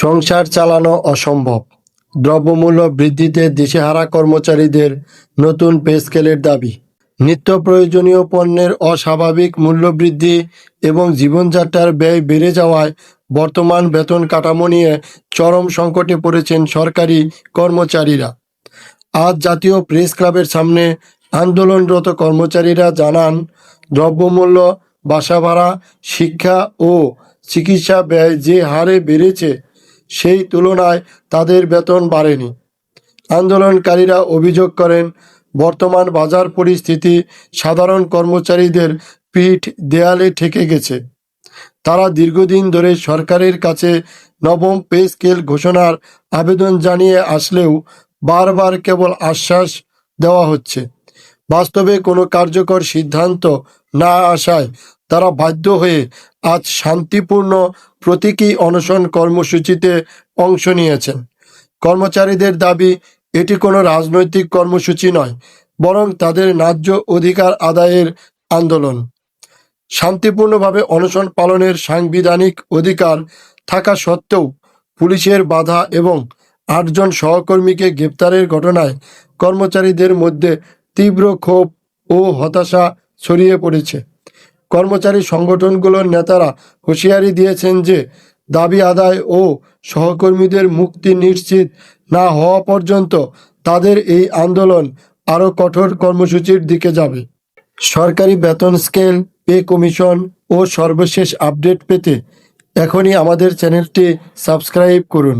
সংসার চালানো অসম্ভব। দ্রব্যমূল্য বৃদ্ধিতে দিশেহারা কর্মচারীদের নতুন পে স্কেলের দাবি। নিত্য প্রয়োজনীয় পণ্যের অস্বাভাবিক মূল্যবৃদ্ধি এবং জীবনযাত্রার ব্যয় বেড়ে যাওয়ায় বর্তমান বেতন কাঠামো নিয়ে চরম সংকটে পড়েছেন সরকারি কর্মচারীরা। আজ জাতীয় প্রেস ক্লাবের সামনে আন্দোলনরত কর্মচারীরা জানান, দ্রব্যমূল্য, বাসা ভাড়া, শিক্ষা ও চিকিৎসা ব্যয় যে হারে বেড়েছে সেই তুলনায় তাদের বেতন বাড়েনি। আন্দোলনকারীরা অভিযোগ করেন, বর্তমান বাজার পরিস্থিতি সাধারণ কর্মচারীদের পিঠ দেয়ালে ঠেকে গেছে। তারা দীর্ঘদিন ধরে সরকারের কাছে নবম পে স্কেল ঘোষণার আবেদন জানিয়ে আসলেও বারবার কেবল আশ্বাস দেওয়া হচ্ছে। বাস্তবে কোনো কার্যকর সিদ্ধান্ত না আসায় তারা বাধ্য হয়ে আজ শান্তিপূর্ণ প্রতীকী অনশন কর্মসূচিতে অংশ নিয়েছেন। কর্মচারীদের দাবি, এটি কোনো রাজনৈতিক কর্মসূচি নয়, বরং তাদের ন্যায্য অধিকার আদায়ের আন্দোলন। শান্তিপূর্ণভাবে অনশন পালনের সাংবিধানিক অধিকার থাকা সত্ত্বেও পুলিশের বাধা এবং আটজন সহকর্মীকে গ্রেপ্তারের ঘটনায় কর্মচারীদের মধ্যে তীব্র ক্ষোভ ও হতাশা ছড়িয়ে পড়েছে। কর্মচারী সংগঠনগুলোর নেতারা হুঁশিয়ারি দিয়েছেন যে দাবি আদায় ও সহকর্মীদের মুক্তি নিশ্চিত না হওয়া পর্যন্ত তাদের এই আন্দোলন আরও কঠোর কর্মসূচির দিকে যাবে। সরকারি বেতন স্কেল, পে কমিশন ও সর্বশেষ আপডেট পেতে এখনই আমাদের চ্যানেলটি সাবস্ক্রাইব করুন।